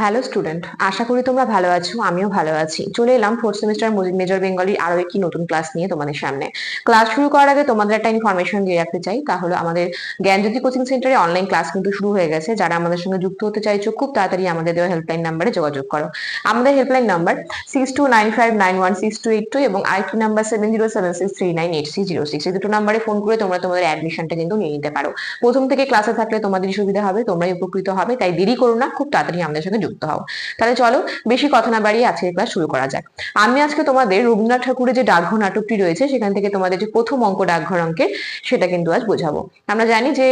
Hello student আশা করি তোমরা ভালো আছো, আমিও ভালো আছি। চলে এলাম ফোর্থ সেমিস্টার মেজর বেঙ্গলির আরও একটি নতুন ক্লাস নিয়ে তোমাদের সামনে। ক্লাস শুরু করার আগে তোমাদের একটা ইনফরমেশন দিয়ে রাখতে চাই। তাহলে আমাদের জ্ঞানজ্যোতি কোচিং সেন্টারে অনলাইন ক্লাস কিন্তু শুরু হয়ে গেছে। যারা আমাদের সঙ্গে যুক্ত হতে চাইছো, খুব তাড়াতাড়ি আমাদের দেওয়া হেল্পলাইন নাম্বারে যোগাযোগ করো। আমাদের helpline number six two nine five nine one six two eight two এবং আরেকটি number seven zero seven six three nine eight six zero six এই দুটো নাম্বারে ফোন করে তোমরা তোমাদের অ্যাডমিশনটা কিন্তু নিয়ে নিতে পারো। প্রথম থেকে ক্লাসে থাকলে তোমাদেরই সুবিধা হবে, তোমরাই উপকৃত হবে, তাই দেরি করো না, খুব তাড়াতাড়ি আমাদের সঙ্গে যুক্ত হও। তাহলে চলো বেশি কথা না বাড়িয়ে আজকের ক্লাস শুরু করা যাক। আমি আজকে তোমাদের রবীন্দ্রনাথ ঠাকুরের যে ডাকঘর নাটকটি রয়েছে, সেখান থেকে তোমাদের যে প্রথম অঙ্ক ডাকঘর অঙ্কের, সেটা কিন্তু আজ বোঝাবো। আমরা জানি যে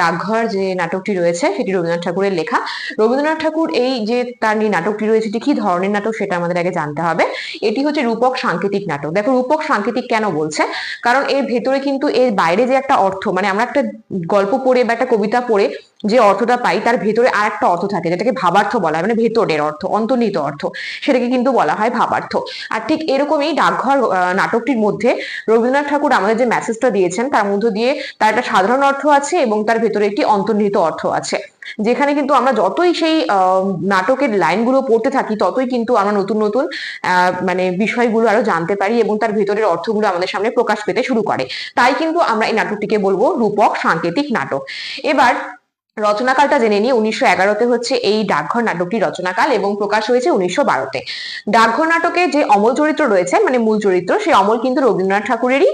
ডাকঘর যে নাটকটি রয়েছে, সেটি রবীন্দ্রনাথ ঠাকুরের লেখা। রবীন্দ্রনাথ ঠাকুর এই যে তার যে নাটকটি রয়েছে, এটি কি ধরনের নাটক সেটা আমাদের আগে জানতে হবে। এটি হচ্ছে রূপক সাংকেতিক নাটক। দেখো, রূপক সাংকেতিক কেন বলছে? কারণ এর ভেতরে কিন্তু এর বাইরে যে একটা অর্থ মানে আমরা একটা গল্প পড়ে বা একটা কবিতা পড়ে যে অর্থটা পাই, তার ভেতরে আর একটা অর্থ থাকে, যেটাকে ভাবার্থ বলা হয় মানে ভেতরের অর্থ, অন্তর্নিহিত অর্থ। সেটাকে কিন্তু বলা হয় ভাবার্থ। আর ঠিক এরকমই ডাকঘর নাটকটির মধ্যে রবীন্দ্রনাথ ঠাকুর আমাদের যে মেসেজটা দিয়েছেন, তার মধ্য দিয়ে তার একটা সাধারণ অর্থ আছে এবং তার ভেতরে একটি অন্তর্নিহিত অর্থ আছে। যেখানে কিন্তু আমরা যতই সেই নাটকের লাইনগুলো পড়তে থাকি, ততই কিন্তু আমরা নতুন নতুন মানে বিষয়গুলো আরও জানতে পারি এবং তার ভেতরের অর্থগুলো আমাদের সামনে প্রকাশ পেতে শুরু করে। তাই কিন্তু আমরা এই নাটকটিকে বলব রূপক সাংকেতিক নাটক। এবার রচনাকালটা জেনে নিই উনিশশো এগারোতে হচ্ছে এই ডাকঘর নাটকটি রচনাকাল এবং প্রকাশ হয়েছে উনিশশো বারোতে। ডাকঘর নাটকে যে অমল চরিত্র রয়েছে মানে মূল চরিত্র সেই অমল কিন্তু রবীন্দ্রনাথ ঠাকুরেরই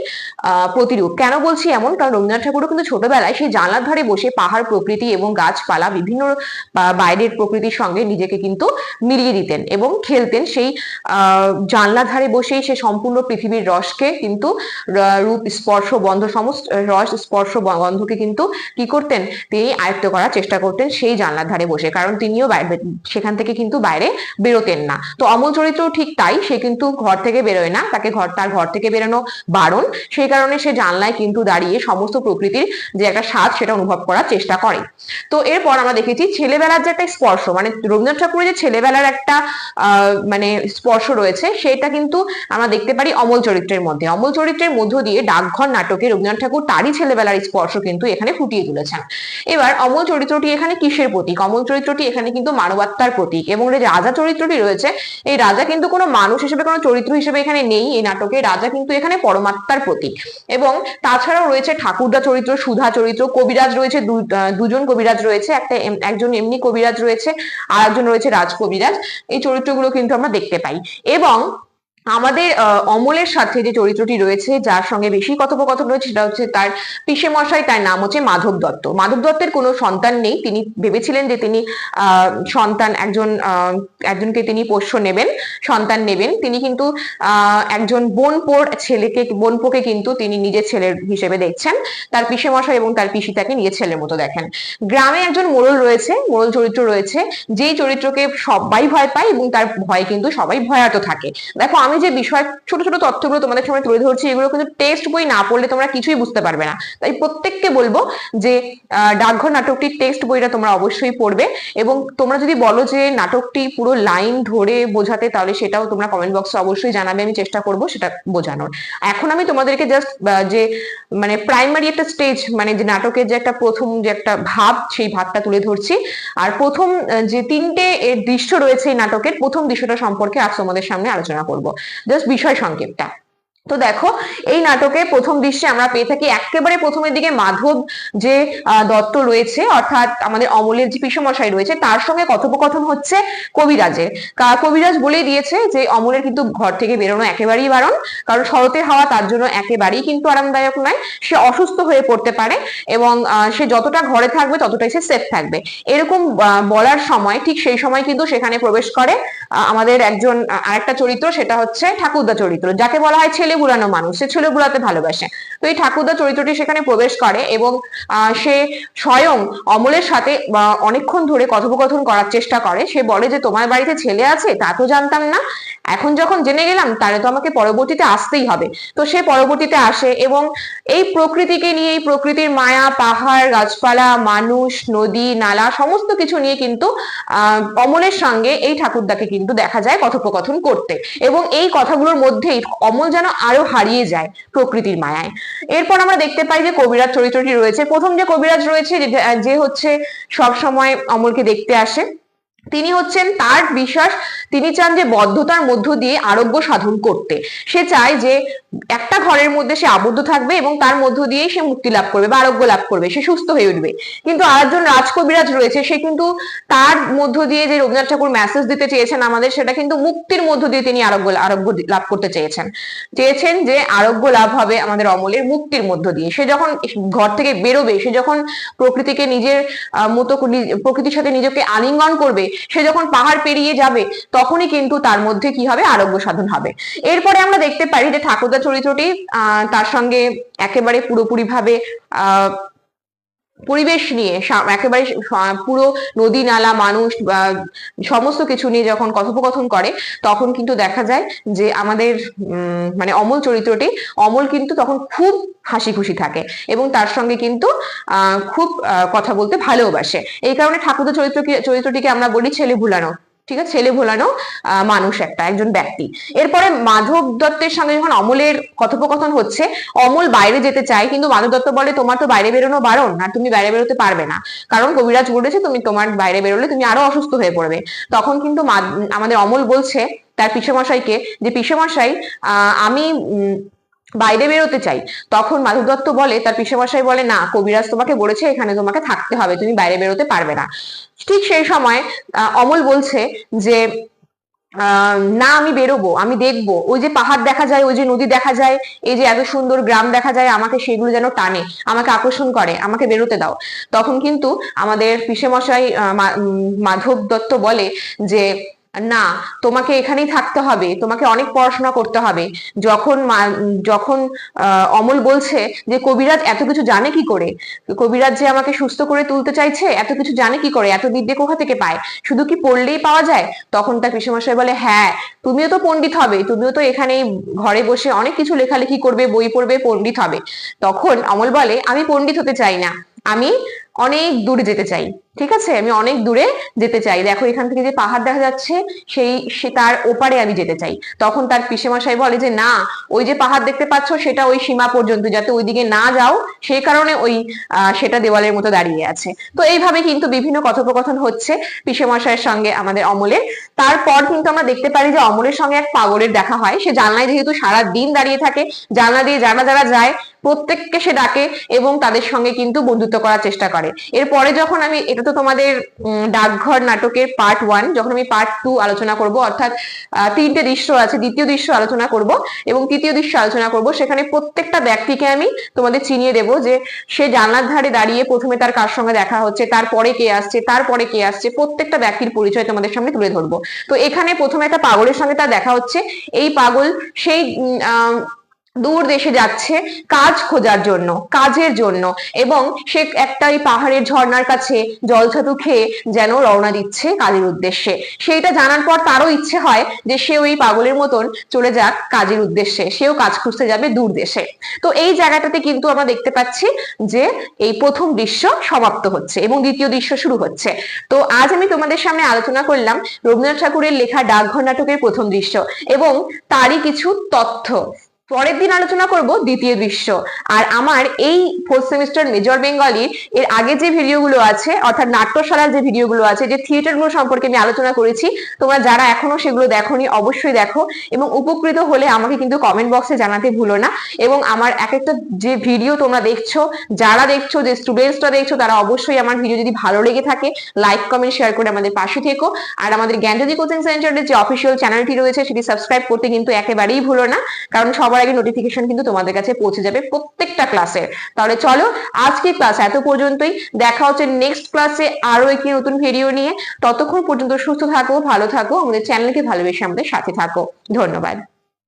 প্রতিরূপ। কেন বলছি এমন? কারণ রবীন্দ্রনাথ ঠাকুরও কিন্তু ছোটবেলায় সেই জানলার ধারে বসে পাহাড় প্রকৃতি এবং গাছপালা বিভিন্ন বাইরের প্রকৃতির সঙ্গে নিজেকে কিন্তু মিলিয়ে দিতেন এবং খেলতেন সেই আহ, জানলার ধারে বসেই সে সম্পূর্ণ পৃথিবীর রসকে কিন্তু রূপ স্পর্শ বন্ধ সমস্ত রস স্পর্শ বন্ধকে কিন্তু কি করতেন? তিনি আয়ত্ত করার চেষ্টা করতেন সেই জানলার ধারে বসে। কারণ তিনিও সেখান থেকে কিন্তু বাইরে বেরোতেন না। তো অমল চরিত্র ঠিক তাই, সে কিন্তু ঘর থেকে বেরোয় না। তাকে ঘর তার ঘর থেকে বেরোনো বারণ। সেই কারণে সে জানলায় কিন্তু দাঁড়িয়ে সমস্ত প্রকৃতির যে একটা স্বাদ, সেটা অনুভব করার চেষ্টা করে। তো এরপর আমরা দেখেছি ছেলেবেলার যে একটা স্পর্শ মানে রবীন্দ্রনাথ ঠাকুরের যে ছেলেবেলার একটা মানে স্পর্শ রয়েছে, সেটা কিন্তু আমরা দেখতে পারি অমল চরিত্রের মধ্যে। অমল চরিত্রের মধ্য দিয়ে ডাকঘর নাটকে রবীন্দ্রনাথ ঠাকুর তারই ছেলেবেলার স্পর্শ কিন্তু এখানে ফুটিয়ে তুলেছেন। এবার অমল চরিত্রটি এখানে কিসের প্রতীক? অমল চরিত্রটি এখানে কিন্তু মানবাত্মার প্রতীক এবং রাজা চরিত্রটি রয়েছে, এই রাজা কিন্তু কোনো মানুষ হিসেবে, কোনো চরিত্র হিসেবে এখানে নেই এই নাটকে। রাজা কিন্তু এখানে পরমাত্মার প্রতীক এবং তাছাড়াও রয়েছে ঠাকুরদা চরিত্র, সুধা চরিত্র, কবিরাজ রয়েছে দুজন কবিরাজ রয়েছে, একটা একজন এমনি কবিরাজ রয়েছে আর একজন রয়েছে রাজ কবিরাজ এই চরিত্রগুলো কিন্তু আমরা দেখতে পাই এবং আমাদের অমলের সাথে যে চরিত্রটি রয়েছে, যার সঙ্গে বেশি কথোপকথন রয়েছে সেটা হচ্ছে তার পিসে মশাই তার নাম হচ্ছে মাধব দত্ত। মাধব দত্তের কোনো সন্তান নেই। তিনি ভেবেছিলেন যে তিনি সন্তান একজন একজনকে তিনি পোষ্য নেবেন, সন্তান নেবেন। তিনি কিন্তু একজন বোনপোর ছেলেকে, বোনপোকে কিন্তু তিনি নিজের ছেলের হিসেবে দেখছেন। তার পিসে মশাই এবং তার পিসি তাকে নিজের ছেলের মতো দেখেন। গ্রামে একজন মোড়ল রয়েছে মোড়ল চরিত্র রয়েছে, যেই চরিত্রকে সবাই ভয় পায় এবং তার ভয় কিন্তু সবাই ভয়াত থাকে। দেখো, আমি যে বিষয়, ছোট ছোট তথ্যগুলো তোমাদের সামনে তুলে ধরছি, এগুলো কিন্তু টেক্সট বই না পড়লে তোমরা কিছুই বুঝতে পারবে না। তাই প্রত্যেককে বলব যে ডাকঘর নাটকটির টেক্সট বইটা তোমরা অবশ্যই পড়বে এবং তোমরা যদি বলো যে নাটকটি পুরো লাইন ধরে বোঝাতে, তাহলে সেটাও তোমরা কমেন্ট বক্সে অবশ্যই জানাবে, আমি চেষ্টা করব সেটা বোঝানোর। এখন আমি তোমাদেরকে জাস্ট যে মানে প্রাইমারি একটা স্টেজ মানে যে নাটকের যে একটা প্রথম যে একটা ভাব, সেই ভাবটা তুলে ধরছি। আর প্রথম যে তিনটে দৃশ্য রয়েছে এই নাটকের, প্রথম দৃশ্যটা সম্পর্কে আজ তোমাদের সামনে আলোচনা করব। জাস্ট বিষয় সংক্ষেপটা তো দেখো, এই নাটকে প্রথম দৃশ্যে আমরা পেয়ে থাকি একেবারে প্রথমের দিকে মাধব যে দত্ত রয়েছে, অর্থাৎ আমাদের অমলের যে পিসমশাই রয়েছে, তার সঙ্গে কথোপকথন হচ্ছে কবিরাজের। কবিরাজ বলেই দিয়েছে যে, অমলের কিন্তু ঘর থেকে বেরোনো একেবারেই বারণ, কারণ শরতের হাওয়া তার জন্য একেবারেই কিন্তু আরামদায়ক নয়। সে অসুস্থ হয়ে পড়তে পারে এবং সে যতটা ঘরে থাকবে, ততটাই সে সেফ থাকবে। এরকম বলার সময়, ঠিক সেই সময় কিন্তু সেখানে প্রবেশ করে আমাদের একজন আরেকটা চরিত্র, সেটা হচ্ছে ঠাকুরদা চরিত্র, যাকে বলা হয় ছেলে বুড়ানো মানুষ, সে ছেলে বুড়াতে ভালোবাসে। তো এই ঠাকুরদা চরিত্রটি সেখানে প্রবেশ করে এবং সে স্বয়ং অমলের সাথে অনেকক্ষণ ধরে কথোপকথন করার চেষ্টা করে। সে বলে যে, তোমার বাড়িতে ছেলে আছে? তা তো জানতাম না। এখন যখন জেনে গেলাম, তাহলে তো আমাকে পরবর্তীতে আসতেই হবে। তো সে পরবর্তীতে আসে এবং এই প্রকৃতিকে নিয়ে, এই প্রকৃতির মায়া, পাহাড়, গাছপালা, মানুষ, নদী, নালা, সমস্ত কিছু নিয়ে কিন্তু অমলের সঙ্গে এই ঠাকুরদাকে কিন্তু দেখা যায় কথোপকথন করতে। এবং এই কথাগুলোর মধ্যেই অমল যেন আরও হারিয়ে যায় প্রকৃতির মায়ায়। এরপর আমরা দেখতে পাই যে কবিরাজ চরিত্রটি রয়েছে। প্রথম যে কবিরাজ রয়েছে, যে- হচ্ছে সব সময় অমলকে দেখতে আসে তিনি হচ্ছেন তার বিশ্বাস। তিনি চান যে বদ্ধতার মধ্য দিয়ে আরোগ্য সাধন করতে। সে চায় যে একটা ঘরের মধ্যে সে আবদ্ধ থাকবে এবং তার মধ্য দিয়েই সে মুক্তি লাভ করবে বা আরোগ্য লাভ করবে। সে সুস্থ হয়ে উঠবে। কিন্তু আরেকজন রাজকবিরাজ রয়েছে, সে কিন্তু তার মধ্য দিয়ে যে রবীন্দ্রনাথ ঠাকুর মেসেজ দিতে চেয়েছেন আমাদের, সেটা কিন্তু মুক্তির মধ্য দিয়ে তিনি আরোগ্য আরোগ্য লাভ করতে চেয়েছেন। চেয়েছেন যে আরোগ্য লাভ হবে আমাদের অমলের মুক্তির মধ্য দিয়ে। সে যখন ঘর থেকে বেরোবে, সে যখন প্রকৃতিকে নিজের মতো প্রকৃতির সাথে নিজেকে আলিঙ্গন করবে সে যখন পাহাড় পেরিয়ে যাবে, তখনই কিন্তু তার মধ্যে কি হবে? আরোগ্য সাধন হবে। এরপরে আমরা দেখতে পারি যে ঠাকুরদা চরিত্রটি তার সঙ্গে একেবারে পুরোপুরি ভাবে আহ পরিবেশ নিয়ে একেবারে পুরো নদী নালা, মানুষ সমস্ত কিছু নিয়ে যখন কথোপকথন করে, তখন কিন্তু দেখা যায় যে আমাদের মানে অমল চরিত্রটি, অমল কিন্তু তখন খুব হাসি খুশি থাকে এবং তার সঙ্গে কিন্তু খুব কথা বলতে ভালোবাসে এই কারণে ঠাকুরদা চরিত্র চরিত্রটিকে আমরা বলি ছেলে ভুলানো ঠিক আছে? ছেলে ভোলানো মানুষ একটা, একজন ব্যক্তি। এরপরে মাধব দত্তের সঙ্গে যখন অমলের কথোপকথন হচ্ছে, অমল বাইরে যেতে চায়, কিন্তু মাধব দত্ত বলে, তোমার তো বাইরে বেরোনো বারণ, আর তুমি বাইরে বেরোতে পারবে না। কারণ কবিরাজ বলেছে, তুমি তোমার বাইরে বেরোলে তুমি আরও অসুস্থ হয়ে পড়বে। তখন কিন্তু আমাদের অমল বলছে, তার পিসেমশাইকে যে, পিসেমশাই আমি বাইরে বেরোতে চাই, তখন মাধব দত্ত বলে, তার পিসেমশাই বলে, না, কবিরাজ তোমাকে বলেছে, এখানে তোমাকে থাকতে হবে, তুমি বাইরে বেরোতে পারবে না। ঠিক সেই সময় অমল বলছে যে না, আমি বেরোবো, আমি দেখব। ওই যে পাহাড় দেখা যায়, ওই যে নদী দেখা যায়, এই যে এত সুন্দর গ্রাম দেখা যায়, আমাকে সেগুলো যেন টানে, আমাকে আকর্ষণ করে, আমাকে বেরোতে দাও। তখন কিন্তু আমাদের পিসেমশাই মাধব দত্ত বলে যে না, তোমাকে এখানেই থাকতে হবে, তোমাকে অনেক পড়াশোনা করতে হবে। যখন যখন অমল বলছে যে, কবিরাজ এত কিছু জানে কি করে? কবিরাজ যে আমাকে সুস্থ করে তুলতে চাইছে, এত কিছু জানে কি করে? এত বিদ্যে কোথা থেকে পায়? শুধু কি পড়লেই পাওয়া যায়? তখন তার পিসেমশাই বলে হ্যাঁ তুমিও তো পণ্ডিত হবে, তুমিও তো এখানেই ঘরে বসে অনেক কিছু লেখালেখি করবে, বই পড়বে, পণ্ডিত হবে। তখন অমল বলে, আমি পণ্ডিত হতে চাই না। আমি অনেক দূরে যেতে চাই, ঠিক আছে? আমি অনেক দূরে যেতে চাই। দেখো, এখান থেকে যে পাহাড় দেখা যাচ্ছে, সেই, সে, তার ওপারে আমি যেতে চাই। তখন তার পিসেমশাই বলে যে, না, ওই যে পাহাড় দেখতে পাচ্ছ, সেটা ওই সীমা পর্যন্ত, যাতে ওইদিকে না যাও। সেই কারণে ওই সেটা দেওয়ালের মতো দাঁড়িয়ে আছে। তো এইভাবে কিন্তু বিভিন্ন কথোপকথন হচ্ছে পিসেমশাইয়ের সঙ্গে আমাদের অমলের তারপর কিন্তু আমরা দেখতে পারি যে, অমলের সঙ্গে এক পাগলের দেখা হয়। সে জানলায় যেহেতু সারা দিন দাঁড়িয়ে থাকে, জানলা দিয়ে যারা যারা যায়, প্রত্যেককে সে ডাকে এবং তাদের সঙ্গে কিন্তু বন্ধুত্ব করার চেষ্টা করে। এরপরে যখন আমি, এটা তো তোমাদের ডাকঘর নাটকের পার্ট ওয়ান যখন আমি পার্ট টু আলোচনা করব, অর্থাৎ তিনটে দৃশ্য আছে, দ্বিতীয় দৃশ্য আলোচনা করব এবং তৃতীয় দৃশ্য আলোচনা করব, সেখানে প্রত্যেকটা ব্যক্তিকে আমি তোমাদের চিনিয়ে দেব যে সে জানলার ধারে দাঁড়িয়ে প্রথমে তার কার সঙ্গে দেখা হচ্ছে তারপরে কে আসছে তারপরে কে আসছে, প্রত্যেকটা ব্যক্তির পরিচয় তোমাদের সামনে তুলে ধরবো। তো এখানে প্রথমে একটা পাগলের সঙ্গে তার দেখা হচ্ছে। এই পাগল সেই দূর দেশে যাচ্ছে কাজ খোঁজার জন্য, কাজের জন্য। এবং সে একটা এই পাহাড়ের ঝর্ণার কাছে জলছাতু খেয়ে যেন রওনা দিচ্ছে কাজের উদ্দেশ্যে। সেইটা জানার পর তারও ইচ্ছে হয় যে সে ওই পাগলের মতন চলে যাক কাজের উদ্দেশ্যে, সেও কাজ খুঁজতে যাবে দূর দেশে। তো এই জায়গাটাতে কিন্তু আমরা দেখতে পাচ্ছি যে এই প্রথম দৃশ্য সমাপ্ত হচ্ছে এবং দ্বিতীয় দৃশ্য শুরু হচ্ছে। তো আজ আমি তোমাদের সামনে আলোচনা করলাম রবীন্দ্রনাথ ঠাকুরের লেখা ডাকঘর নাটকের প্রথম দৃশ্য এবং তারই কিছু তথ্য। পরের দিন আলোচনা করব দ্বিতীয় দৃশ্য আর আমার এই ফোর্থ সেমিস্টার মেজর বেঙ্গলির এর আগে যে ভিডিওগুলো আছে, অর্থাৎ নাট্যশালার যে ভিডিওগুলো আছে, যে থিয়েটারগুলো সম্পর্কে আমি আলোচনা করেছি, তোমরা যারা এখনও সেগুলো দেখোনি, অবশ্যই দেখো এবং উপকৃত হলে আমাকে কিন্তু কমেন্ট বক্সে জানাতে ভুলো না। এবং আমার এক একটা যে ভিডিও তোমরা দেখছ, যারা দেখছ, যে স্টুডেন্টসরা দেখছ, তারা অবশ্যই আমার ভিডিও যদি ভালো লেগে থাকে লাইক কমেন্ট শেয়ার করে আমাদের পাশে থেকো। আর আমাদের জ্ঞানজ্যোতি কোচিং সেন্টারের যে অফিসিয়াল চ্যানেলটি রয়েছে, সেটি সাবস্ক্রাইব করতে কিন্তু একেবারেই ভুলো না। কারণ সবার আগে নোটিফিকেশন কিন্তু তোমাদের কাছে পৌঁছে যাবে প্রত্যেকটা ক্লাসের তাহলে চলো আজকে ক্লাস এত পর্যন্তই। দেখা হচ্ছে নেক্সট ক্লাসে আরও একটি নতুন ভিডিও নিয়ে। ততক্ষণ পর্যন্ত সুস্থ থাকো, ভালো থাকো। আমাদের চ্যানেলকে ভালোবেসে আমাদের সাথে থাকো। ধন্যবাদ।